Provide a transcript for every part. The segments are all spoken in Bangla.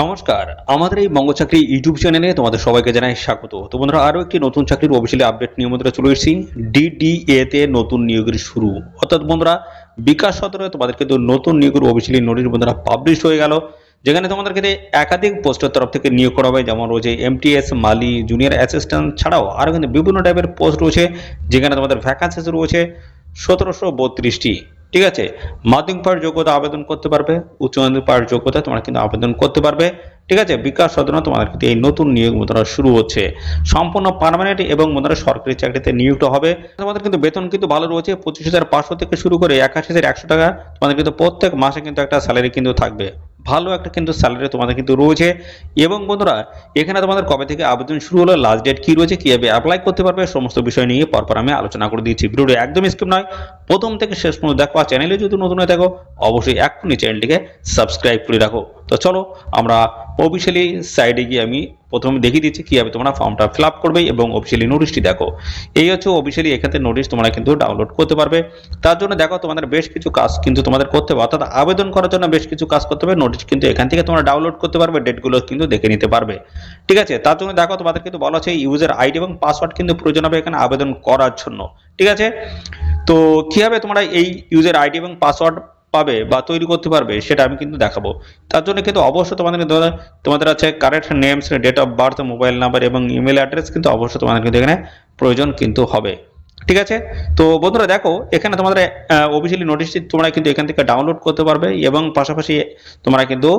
নমস্কার, আমাদের এই বঙ্গ চাকরি ইউটিউব চ্যানেলে তোমাদের সবাইকে জানাই স্বাগত। তো বন্ধুরা, আরও একটি নতুন চাকরির অফিসিয়ালি আপডেট নিয়ে মধ্যে চলে এসেছি। ডিডিএ তে নতুন নিয়োগের শুরু। অর্থাৎ বন্ধুরা, বিকাশ সদরে তোমাদের কিন্তু নতুন নিয়োগের অফিসিয়ালি নোটিশ বন্ধুরা পাবলিশ হয়ে গেল। যেখানে তোমাদের ক্ষেত্রে একাধিক পোস্টের তরফ থেকে নিয়োগ করা হবে যেমন রয়েছে এমটিএস মালি জুনিয়র অ্যাসিস্ট্যান্ট ছাড়াও আরও কিন্তু বিভিন্ন টাইপের পোস্ট রয়েছে, যেখানে তোমাদের ভ্যাকান্সিস রয়েছে সতেরোশো বত্রিশটি। ঠিক আছে? মাধ্যমিক পাওয়ার যোগ্যতা আবেদন করতে পারবে, উচ্চ মাধ্যমিক পাওয়ার যোগ্যতা তোমরা কিন্তু আবেদন করতে পারবে, ঠিক আছে? বিকাশ সাধনা তোমাদের কিন্তু এই নতুন নিয়োগ মুদ্রা শুরু হচ্ছে। সম্পূর্ণ পার্মানেন্ট এবং মুদ্রা সরকারি চাকরিতে নিয়োগ হবে। তোমাদের কিন্তু বেতন কিন্তু ভালো রয়েছে, পঁচিশ হাজার পাঁচশো থেকে শুরু করে একাশি হাজার একশো টাকা। তোমাদের কিন্তু প্রত্যেক মাসে কিন্তু একটা স্যালারি কিন্তু থাকবে। ভালো একটা কিন্তু স্যালারি তোমাদের কিন্তু রয়েছে। এবং বন্ধুরা, এখানে তোমাদের কবে থেকে আবেদন শুরু হলো লাস্ট ডেট কি রয়েছে, কীভাবে অ্যাপ্লাই করতে পারবে, সমস্ত বিষয় নিয়ে পরপর আমি আলোচনা করে দিয়েছি ভিডিওটি একদম স্কিপ নয়, প্রথম থেকে শেষ পর্যন্ত দেখো, আর চ্যানেলে যদি নতুন হয়ে থাকো, অবশ্যই এখনই চ্যানেলটিকে সাবস্ক্রাইব করে রাখো। তো চলো, আমরা অফিসিয়ালি সাইডে গিয়ে আমি প্রথমে দেখিয়ে দিচ্ছি কীভাবে তোমরা ফর্মটা ফিল আপ করবে এবং অফিসিয়ালি নোটিশটি দেখো। এই হচ্ছে অফিসিয়ালি এখানে নোটিশ তোমরা কিন্তু ডাউনলোড করতে পারবে। তার জন্য দেখো তোমাদের বেশ কিছু কাজ কিন্তু তোমাদের করতে হবে। অর্থাৎ আবেদন করার জন্য বেশ কিছু কাজ করতে হবে। নোটিশ কিন্তু এখান থেকে তোমরা ডাউনলোড করতে পারবে ডেটগুলো কিন্তু দেখে নিতে পারবে। ঠিক আছে? তার জন্য দেখো তোমাদের কিন্তু বলা আছে ইউজার আইডি এবং পাসওয়ার্ড কিন্তু প্রয়োজন হবে এখানে আবেদন করার জন্য। ঠিক আছে? তো কীভাবে তোমরা এই ইউজার আইডি এবং পাসওয়ার্ড পাবে বা তৈরি করতে পারবে, সেটা আমি কিন্তু দেখাবো। তার জন্য কিন্তু অবশ্যই তোমাদের তোমাদের আছে correct names date of birth mobile number এবং ইমেল অ্যাড্রেস কিন্তু অবশ্যই তোমাদের কিন্তু এখানে প্রয়োজন কিন্তু হবে। ঠিক আছে? তো বন্ধুরা দেখো, এখানে তোমাদের অফিসিয়ালি নোটিশটি তোমরা কিন্তু এখান থেকে ডাউনলোড করতে পারবে এবং পাশাপাশি তোমরা কিন্তু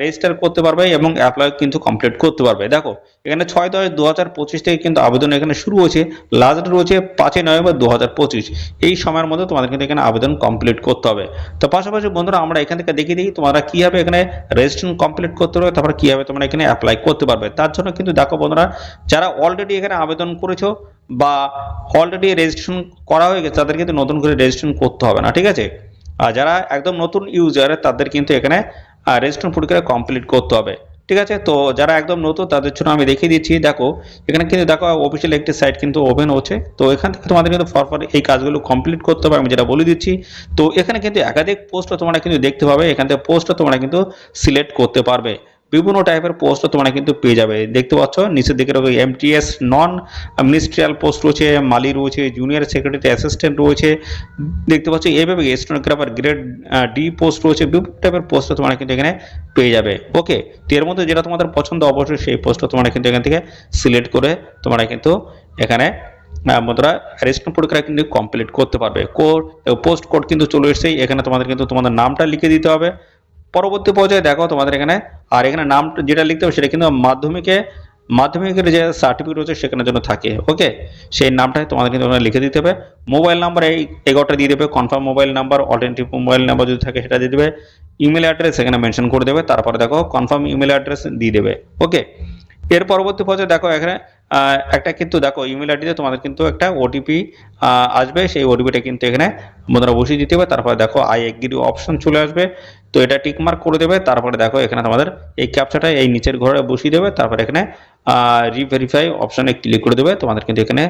রেজিস্টার করতে পারবে এবং অ্যাপ্লাই কিন্তু কমপ্লিট করতে পারবে। দেখো এখানে ছয় দশ দু হাজার পঁচিশ থেকে কিন্তু আবেদন এখানে শুরু হয়েছে। লাস্ট রয়েছে পাঁচই নভেম্বর দু হাজার পঁচিশ। এই সময়ের মধ্যে তোমাদের কিন্তু এখানে আবেদন কমপ্লিট করতে হবে। তো পাশাপাশি বন্ধুরা, আমরা এখান থেকে দেখিয়ে দিই তোমরা কীভাবে এখানে রেজিস্ট্রেশন কমপ্লিট করতে পারবে, তারপর কীভাবে তোমরা এখানে অ্যাপ্লাই করতে পারবে। তার জন্য কিন্তু দেখো বন্ধুরা, যারা অলরেডি এখানে আবেদন করেছ বা অলরেডি রেজিস্ট্রেশন করা হয়ে গেছে, তাদের কিন্তু নতুন করে রেজিস্ট্রেশন করতে হবে না, ঠিক আছে? আর যারা একদম নতুন ইউজার তাদের কিন্তু এখানে রেজিস্ট্রেশন প্রক্রিয়া কমপ্লিট করতে হবে। ঠিক আছে? তো যারা একদম নতুন, তাদের জন্য আমি দেখিয়ে দিচ্ছি। দেখো, এখানে কিন্তু দেখো অফিসিয়াল একটি সাইট কিন্তু ওপেন হচ্ছে। তো এখান থেকে তোমাদের কিন্তু ফরফর এই কাজগুলো কমপ্লিট করতে হবে। আমি যেটা বলে দিচ্ছি, তো এখানে কিন্তু একাধিক পোস্টও তোমরা কিন্তু দেখতে পাবে। এখান থেকে পোস্টও তোমরা কিন্তু সিলেক্ট করতে পারবে। বিভিন্ন টাইপের পোস্টও তোমরা কিন্তু পেয়ে যাবে। দেখতে পাচ্ছ, নিচের দিকে রয়েছে এমটিএস নন মিনিস্ট্রিয়াল পোস্ট রয়েছে, মালি রয়েছে জুনিয়র সেক্রেটারি অ্যাসিস্ট্যান্ট রয়েছে। দেখতে পাচ্ছ, এইভাবে স্টোনোগ্রাফার গ্রেড ডি পোস্ট রয়েছে, বিভিন্ন টাইপের পোস্ট তোমরা কিন্তু এখানে পেয়ে যাবে। ওকে তো এর মধ্যে যেটা তোমাদের পছন্দ, অবশ্যই সেই পোস্টটা তোমরা কিন্তু এখান থেকে সিলেক্ট করে তোমরা কিন্তু এখানে বন্ধুরা রেজিস্ট্রেশন প্রক্রিয়া কিন্তু কমপ্লিট করতে পারবে। কোড পোস্ট কোড কিন্তু চলে এসেছে এখানে তোমাদের কিন্তু তোমাদের নামটা লিখে দিতে হবে। পরবর্তী পর্যায়ে দেখো, তোমাদের এখানে আর এখানে নাম যেটা লিখতে হবে সেটা কিন্তু মাধ্যমিকে, মাধ্যমিকের যে সার্টিফিকেট রয়েছে সেখানের জন্য থাকে ওকে সেই নামটাই তোমাদের কিন্তু লিখে দিতে হবে। মোবাইল নাম্বার এই এগারোটা দিয়ে দেবে confirm mobile number alternative mobile number যদি থাকে সেটা দিয়ে দেবে ইমেল অ্যাড্রেস এখানে মেনশন করে দেবে, তারপরে দেখো কনফার্ম ইমেল অ্যাড্রেস দিয়ে দেবে ওকে এর পরবর্তী পর্যায়ে দেখো এখানে একটা কিন্তু দেখো ইমেল আইডিতে তোমাদের কিন্তু একটা ওটিপি আসবে, সেই ওটিপিটা কিন্তু এখানে বন্ধুরা বসিয়ে দিতে হবে, তারপরে দেখো আই এগ্রি অপশন চলে আসবে। তো এটা টিকমার্ক করে দেবে, তারপরে দেখো এখানে তোমাদের এই ক্যাপচাটা এই নিচের ঘরে বসিয়ে দেবে, তারপরে এখানে রিভেরিফাই অপশানে ক্লিক করে দেবে, তোমাদের কিন্তু এখানে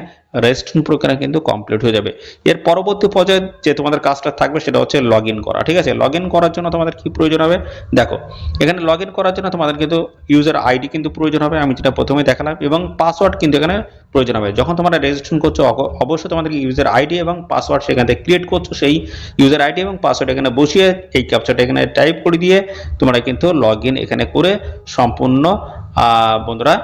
রেজিস্ট্রেশন প্রক্রিয়া কিন্তু কমপ্লিট হয়ে যাবে। এর পরবর্তী পর্যায়ে যে তোমাদের কাজটা থাকবে সেটা হচ্ছে লগ করা, ঠিক আছে? লগ করার জন্য তোমাদের কি প্রয়োজন হবে? দেখো, এখানে লগ করার জন্য তোমাদের কিন্তু ইউজার আইডি কিন্তু প্রয়োজন হবে, আমি যেটা প্রথমে দেখালাম, এবং পাসওয়ার্ড কিন্তু এখানে প্রয়োজন হবে। যখন তোমরা রেজিস্ট্রেশন করছ অবশ্যই তোমাদের ইউজার আইডি এবং পাসওয়ার্ড সেখান থেকে ক্রিয়েট করছ, সেই ইউজার আইডি এবং পাসওয়ার্ড এখানে বসিয়ে এই ক্যাপচারটা এখানে টাইপ করে দিয়ে তোমরা কিন্তু লগ এখানে করে সম্পূর্ণ বন্ধুরা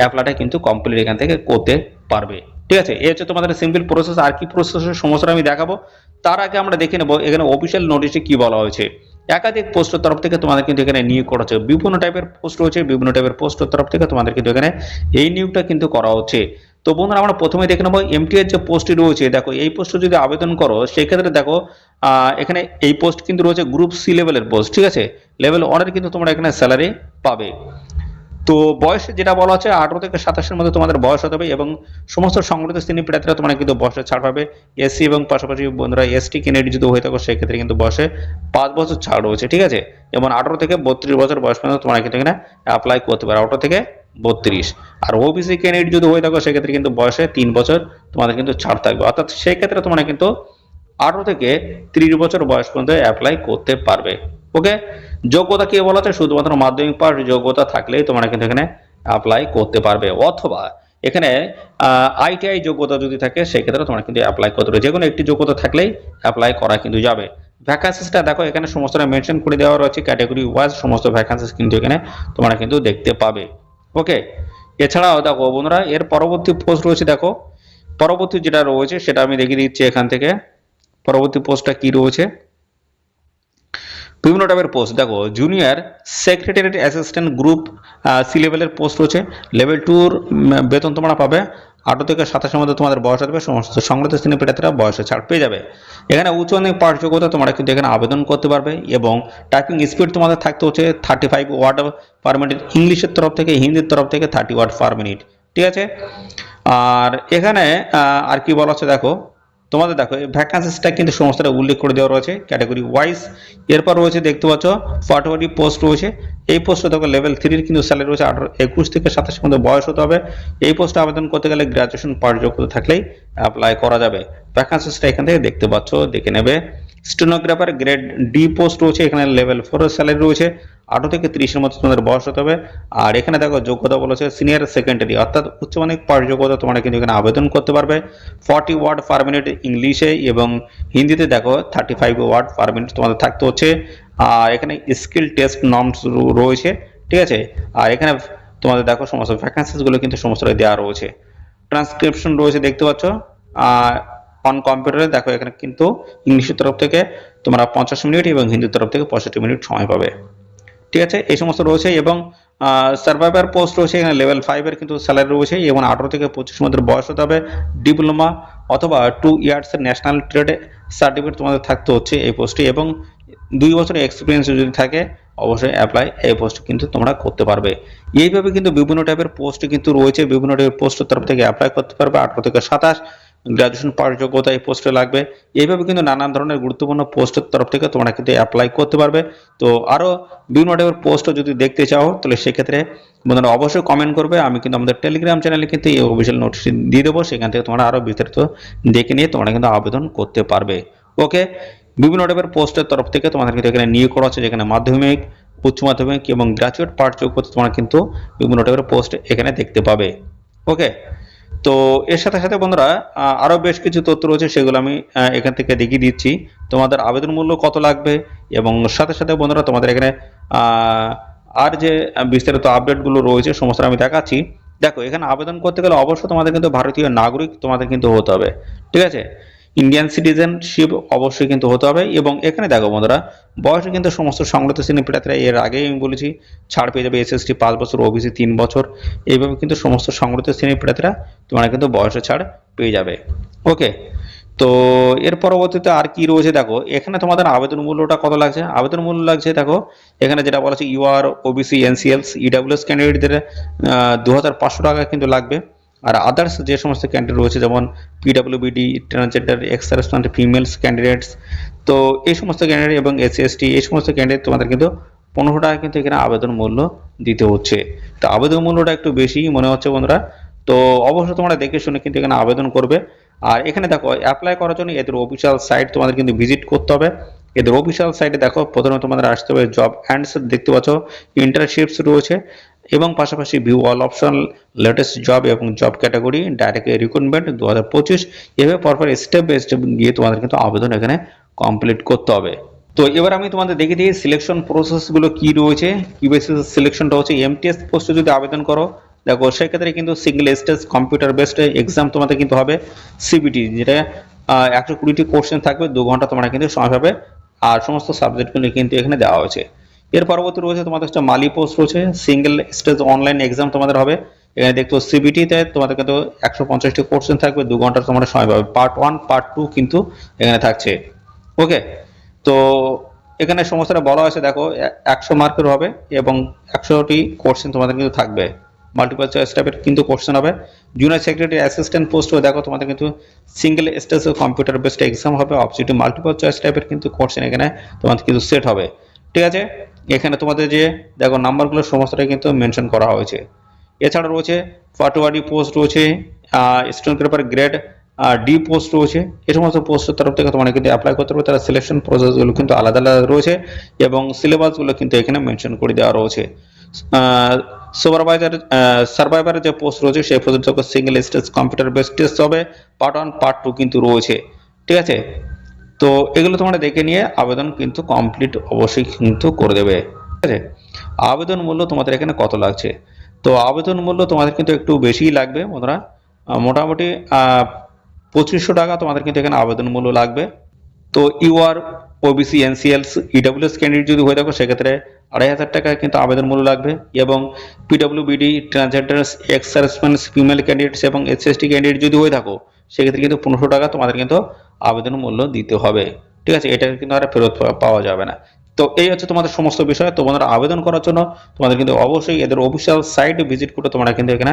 অ্যাপ্লাইটা কিন্তু কমপ্লিট এখান থেকে করতে পারবে। ঠিক আছে? এই হচ্ছে তোমাদের সিম্পল প্রসেস আর কি প্রসেসের সমস্যাটা আমি দেখাবো। তার আগে আমরা দেখে নেব এখানে অফিসিয়াল নোটিশে কি বলা হয়েছে। একাধিক পোস্টের তরফ থেকে তোমাদের কিন্তু এখানে নিয়োগ করা হচ্ছে। বিভিন্ন টাইপের পোস্ট রয়েছে, বিভিন্ন টাইপের পোস্টের তরফ থেকে তোমাদের কিন্তু এখানে এই নিয়োগটা কিন্তু করা হচ্ছে। তো বন্ধুরা আমরা প্রথমে দেখে নেব এমটিএর যে পোস্টটি রয়েছে, দেখো এই পোস্টে যদি আবেদন করো সেই ক্ষেত্রে দেখো এখানে এই পোস্ট কিন্তু রয়েছে গ্রুপ সি লেভেলের পোস্ট ঠিক আছে? লেভেল ওয়ানের কিন্তু তোমরা এখানে স্যালারি পাবে। তো বয়স যেটা বলা আছে, আঠারো থেকে সাতাশের মধ্যে তোমাদের বয়স হতে হবে এবং সমস্ত সংগঠিত শ্রেণি প্রার্থীরা তোমরা কিন্তু বয়সে ছাড় পাবে। এসসি এবং পাশাপাশি বন্ধুরা এসটি ক্যান্ডিডেট যদি হয়ে থাকো, সেক্ষেত্রে কিন্তু বয়সে পাঁচ বছর ছাড় রয়েছে, ঠিক আছে? এবং আঠারো থেকে বত্রিশ বছর বয়স পর্যন্ত তোমরা কিন্তু এখানে অ্যাপ্লাই করতে পারো। আঠারো থেকে বত্রিশ। আর ওবিসি ক্যান্ডিডেট যদি হয়ে থাকো, সেক্ষেত্রে কিন্তু বয়সে তিন বছর তোমাদের কিন্তু ছাড় থাকবে। অর্থাৎ সেক্ষেত্রে তোমরা কিন্তু আঠারো থেকে ত্রিশ বছর বয়স পর্যন্ত অ্যাপ্লাই করতে পারবে। ওকে যোগ্যতা কি বলা হচ্ছে? শুধুমাত্র মাধ্যমিক পাস যোগ্যতা থাকলেই তোমরা কিন্তু এখানে অ্যাপ্লাই করতে পারবে। অথবা এখানে আইটিআই যোগ্যতা যদি থাকে, সেক্ষেত্রে তোমরা কিন্তু অ্যাপ্লাই করতে পারবে। যে কোনো একটি যোগ্যতা থাকলেই অ্যাপ্লাই করা কিন্তু যাবে। ভ্যাকান্সিসটা দেখো, এখানে সমস্তটা মেনশন করে দেওয়া রয়েছে। ক্যাটাগরি ওয়াইজ সমস্ত ভ্যাকান্সিস কিন্তু এখানে তোমরা কিন্তু দেখতে পাবে। ওকে এছাড়াও দেখো বন্ধুরা, এর পরবর্তী পোস্ট রয়েছে, দেখো। পরবর্তী যেটা রয়েছে, সেটা আমি দেখিয়ে দিচ্ছি এখান থেকে। পরবর্তী পোস্টটা কি রয়েছে? বিভিন্ন টাইপের পোস্ট দেখো। Junior secretariat assistant group C লেভেলের পোস্ট রয়েছে। লেভেল টুর বেতন তোমরা পাবে। আঠারো থেকে সাতাশের মধ্যে তোমাদের বয়স আসবে, সমস্ত সংগত শ্রেণি পেটাতেরা বয়সে ছাড় পেয়ে যাবে। এখানে উচ্চ অনেক পাঠযোগ্যতা তোমরা কিন্তু এখানে আবেদন করতে পারবে এবং টাইপিং স্পিড তোমাদের থাকতে হচ্ছে thirty five word per minute ইংলিশের তরফ থেকে, হিন্দির তরফ থেকে থার্টি ওয়ার্ড পার মিনিট ঠিক আছে? আর এখানে আর কি বলা হচ্ছে দেখো? তোমাদের দেখো ভ্যাকান্সিসটা কিন্তু সমস্তটা উল্লেখ করে দেওয়া রয়েছে ক্যাটাগরি ওয়াইজ এরপর রয়েছে, দেখতে পাচ্ছ ফটোয়ারি পোস্ট রয়েছে। এই পোস্টে দেখো লেভেল থ্রির কিন্তু স্যালারি রয়েছে, আঠারো, একুশ থেকে সাতাশের মধ্যে বয়স হতে হবে। এই পোস্টে আবেদন করতে গেলে গ্রাজুয়েশন পার যোগ্যতা থাকলেই অ্যাপ্লাই করা যাবে। ভ্যাকান্সিসটা এখান থেকে দেখতে পাচ্ছ, দেখে নেবে। স্টেনোগ্রাফার গ্রেড ডি পোস্ট রয়েছে, এখানে লেভেল ফোর স্যালারি রয়েছে, আঠারো থেকে তিরিশের মধ্যে তোমাদের বয়স হতে হবে। আর এখানে দেখো যোগ্যতা বলেছে সিনিয়র সেকেন্ডারি অর্থাৎ উচ্চ মাধ্যমিক পাঠ যোগ্যতা তোমরা কিন্তু এখানে আবেদন করতে পারবে। ফর্টি ওয়ার্ড পার মিনিট ইংলিশে এবং হিন্দিতে দেখো thirty five word per minute তোমাদের থাকতে হচ্ছে। আর এখানে স্কিল টেস্ট নর্মস রয়েছে, ঠিক আছে? আর এখানে তোমাদের দেখো সমস্ত ভ্যাকান্সিসগুলো কিন্তু সমস্ত দেওয়া রয়েছে। ট্রান্সক্রিপশন রয়েছে দেখতে পাচ্ছ। অন কম্পিউটারে দেখো এখানে কিন্তু ইংলিশের তরফ থেকে তোমরা পঞ্চাশ মিনিট এবং হিন্দির তরফ থেকে পঁয়ষট্টি মিনিট সময় পাবে। ঠিক আছে? এই সমস্ত রয়েছে এবং সার্ভাইভার পোস্ট রয়েছে এখানে লেভেল ফাইভের কিন্তু স্যালারি রয়েছে এবং আঠারো থেকে পঁচিশ মধ্যে বয়স হতে হবে। ডিপ্লোমা অথবা টু ইয়ার্সের ন্যাশনাল ট্রেড সার্টিফিকেট তোমাদের থাকতে হচ্ছে এই পোস্টে এবং দুই বছরের এক্সপিরিয়েন্স যদি থাকে, অবশ্যই অ্যাপ্লাই এই পোস্ট কিন্তু তোমরা করতে পারবে। এইভাবে কিন্তু বিভিন্ন টাইপের পোস্ট কিন্তু রয়েছে, বিভিন্ন টাইপের পোস্টের তরফ থেকে অ্যাপ্লাই করতে পারবে। আঠারো থেকে সাতাশ গ্রাজুয়েশন পাওয়ার যোগ্যতা এই পোস্টে লাগবে। এইভাবে কিন্তু নানান ধরনের গুরুত্বপূর্ণ পোস্টের তরফ থেকে তোমরা কিন্তু অ্যাপ্লাই করতে পারবে। তো আরও বিভিন্ন টাইপের পোস্টও যদি দেখতে চাও, তাহলে সেক্ষেত্রে বন্ধুরা অবশ্যই কমেন্ট করবে। আমি কিন্তু আমাদের টেলিগ্রাম চ্যানেলে কিন্তু এই অফিসিয়াল নোটিশ দিয়ে দেবো। সেখান থেকে তোমরা আরও বিস্তারিত দেখে নিয়ে তোমরা কিন্তু আবেদন করতে পারবে। ওকে বিভিন্ন টাইপের পোস্টের তরফ থেকে তোমাদের কিন্তু এখানে নিয়োগ করা হচ্ছে, যেখানে মাধ্যমিক, উচ্চ মাধ্যমিক এবং গ্রাজুয়েট পাঠ যোগ্যতা তোমরা কিন্তু বিভিন্ন টাইপের পোস্ট এখানে দেখতে পাবে। ওকে তো এর সাথে সাথে বন্ধুরা আরও আরও বেশ কিছু তথ্য রয়েছে সেগুলো আমি এখান থেকে দেখিয়ে দিচ্ছি। তোমাদের আবেদন মূল্য কত লাগবে? এবং সাথে সাথে বন্ধুরা, তোমাদের এখানে আর যে বিস্তারিত আপডেটগুলো রয়েছে, সমস্ত আমি দেখাচ্ছি। দেখো, এখানে আবেদন করতে গেলে অবশ্যই তোমাদের কিন্তু ভারতীয় নাগরিক তোমাদের কিন্তু হতে হবে। ঠিক আছে? ইন্ডিয়ান সিটিজেনশিপ অবশ্যই কিন্তু হতে হবে এবং এখানে দেখো বন্ধুরা, বয়সে কিন্তু সমস্ত সংগত শ্রেণি প্রার্থীরা এর আগেই আমি বলেছি, ছাড় পেয়ে যাবে এসএসটি পাঁচ বছর ওবিসি তিন বছর, এইভাবে কিন্তু সমস্ত সংগত শ্রেণি প্রার্থীরা তোমরা কিন্তু বয়সে ছাড় পেয়ে যাবে। ওকে তো এর পরবর্তীতে আর কি রয়েছে দেখো, এখানে তোমাদের আবেদন মূল্যটা কত লাগছে? আবেদন মূল্য লাগছে দেখো, এখানে যেটা বলা আছে ইউআর ওবিসি এনসিএলস ইডাব্লিউএস ক্যান্ডিডেটদের দু হাজার পাঁচশো টাকা কিন্তু লাগবে। আর আদার্স যে সমস্ত ক্যান্ডিডেট রয়েছে, যেমন PWBD transgender ex servicemen females candidates তো এই সমস্ত ক্যান্ডিডেট এবং এসসি এসটি এই সমস্ত ক্যান্ডিডেট তোমাদের কিন্তু পনেরো টাকা কিন্তু এখানে আবেদন মূল্য দিতে হচ্ছে। তো আবেদন মূল্যটা একটু বেশি মনে হচ্ছে বন্ধুরা। তো অবশ্যই তোমরা দেখে শুনে কিন্তু এখানে আবেদন করবে। আর এখানে দেখো অ্যাপ্লাই করার জন্য এদের অফিসিয়াল সাইট তোমাদের কিন্তু ভিজিট করতে হবে। এদের অফিসিয়াল সাইটে দেখো, প্রথমে তোমাদের আসতে হবে জব অ্যান্ডস দেখতে পাচ্ছ ইন্টার্নশিপস রয়েছে। এবং পাশাপাশি view all option latest job এবং জব ক্যাটাগরি ডাইরেক্ট রিক্রুটমেন্ট দু হাজার পঁচিশ, এভাবে পরপর স্টেপ বাই স্টেপ গিয়ে তোমাদের কিন্তু আবেদন এখানে কমপ্লিট করতে হবে। তো এবার আমি তোমাদের দেখে দিই সিলেকশন প্রসেসগুলো কি রয়েছে কি বেসিস সিলেকশনটা হচ্ছে এমটিএস পোস্টে যদি আবেদন করো, দেখো সেক্ষেত্রে কিন্তু single stage computer based exam তোমাদের কিন্তু হবে সিবিটি যেটা একশো কুড়িটি কোশ্চেন থাকবে, দু ঘণ্টা তোমরা কিন্তু সময় পাবে, আর সমস্ত সাবজেক্টগুলো কিন্তু এখানে দেওয়া হয়েছে। এর পরবর্তী রয়েছে তোমাদের একটা মালি পোস্ট রয়েছে সিঙ্গেল স্টেজ অনলাইন এক্সাম তোমাদের হবে। এখানে দেখতো সিবিটিতে তোমাদের কিন্তু একশো পঞ্চাশটি কোশ্চেন থাকবে দু ঘণ্টার তোমরা সময় পাবে। পার্ট ওয়ান পার্ট টু কিন্তু এখানে থাকছে। ওকে তো এখানে সমস্যাটা বলা হয়েছে, দেখো, একশো মার্কের হবে এবং একশোটি কোশ্চেন তোমাদের কিন্তু থাকবে। মাল্টিপল চয়েস টাইপের কিন্তু কোশ্চেন হবে। জুনিয়র সেক্রেটারি অ্যাসিস্ট্যান্ট পোস্ট দেখো, তোমাদের কিন্তু single stage computer based exam হবে। অপশিটি মাল্টিপল চয়েস টাইপের কিন্তু কোশ্চেন এখানে তোমাদের কিন্তু সেট হবে। ঠিক আছে? এখানে তোমাদের যে, দেখো নাম্বারগুলো সমস্তটাই কিন্তু মেনশন করা হয়েছে। এছাড়া রয়েছে পাটোয়ারি পোস্ট রয়েছে student paper grade D post রয়েছে। এই সমস্ত পোস্টের তরফ থেকে তোমরা কিন্তু অ্যাপ্লাই করতে পারবে। তারা সিলেকশন প্রসেসগুলো কিন্তু আলাদা আলাদা রয়েছে এবং সিলেবাসগুলো কিন্তু এখানে মেনশন করে দেওয়া রয়েছে। সুপারভাইজার সার্ভাইভারের যে পোস্ট রয়েছে, সেই জন্য single stage computer base test হবে। পার্ট ওয়ান পার্ট টু কিন্তু রয়েছে। ঠিক আছে? তো এগুলো তোমরা দেখে নিয়ে আবেদন কিন্তু কমপ্লিট অবশ্যই কিন্তু করে দেবে। ঠিক আছে? আবেদন মূল্য তোমাদের এখানে কত লাগছে? তো আবেদন মূল্য তোমাদের কিন্তু একটু বেশিই লাগবে বন্ধুরা। মোটামুটি পঁচিশশো টাকা তোমাদের কিন্তু এখানে আবেদন মূল্য লাগবে। তো UR, OBC, NCLS, EWS candidate যদি হয়ে থাকো, সেক্ষেত্রে আড়াই হাজার টাকা কিন্তু আবেদন মূল্য লাগবে এবং PWBD, transgenders, ex female candidates এবং এসএসটি ক্যান্ডিডেট যদি হয়ে থাকো সেক্ষেত্রে কিন্তু পনেরোশো টাকা তোমাদের কিন্তু আবেদন মূল্য দিতে হবে। ঠিক আছে? এটা কিন্তু আর ফেরত পাওয়া যাবে না। তো এই হচ্ছে তোমাদের সমস্ত বিষয়। তোমাদের আবেদন করার জন্য তোমাদের কিন্তু অবশ্যই এদের অফিসিয়াল সাইট ভিজিট করে তোমরা কিন্তু এখানে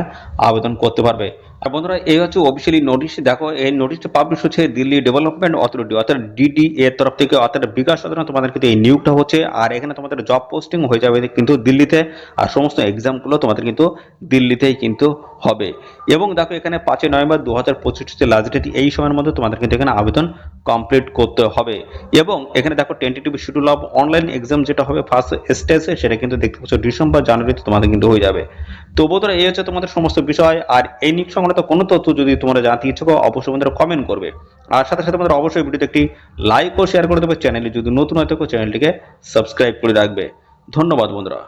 আবেদন করতে পারবে। আর বন্ধুরা, এই হচ্ছে অফিসিয়ালি নোটিশ দেখো, এই নোটিশটা পাবলিশ হচ্ছে দিল্লি ডেভেলপমেন্ট অথরিটি অর্থাৎ ডিডি এর তরফ থেকে, অর্থাৎ বিকাশ সদনে তোমাদের কিন্তু এই নিয়োগটা হচ্ছে। আর এখানে তোমাদের জব পোস্টিং হয়ে যাবে কিন্তু দিল্লিতে, আর সমস্ত এক্সামগুলো তোমাদের কিন্তু দিল্লিতেই কিন্তু হবে। এবং দেখো, এখানে পাঁচই নভেম্বর দু হাজার পঁচিশ হচ্ছে লাস্ট ডেট এই সময়ের মধ্যে তোমাদের কিন্তু এখানে আবেদন কমপ্লিট করতে হবে। এবং এখানে দেখো tentative schedule of online exam যেটা হবে ফার্স্ট স্টেজে সেটা কিন্তু দেখতে পাচ্ছ, ডিসেম্বর জানুয়ারিতে তোমাদের কিন্তু হয়ে যাবে। তো বন্ধুরা, এই হচ্ছে তোমাদের সমস্ত বিষয়। আর এই নিক সংক্রান্ত কোনো তথ্য যদি তোমরা জানতে ইচ্ছুক অবশ্যই বন্ধুরা কমেন্ট করবে। আর সাথে সাথে তোমাদের অবশ্যই ভিডিওতে একটি লাইক ও শেয়ার করে দেবে। চ্যানেলে যদি নতুন হয় থাকো চ্যানেলটিকে সাবস্ক্রাইব করে রাখবে। ধন্যবাদ বন্ধুরা।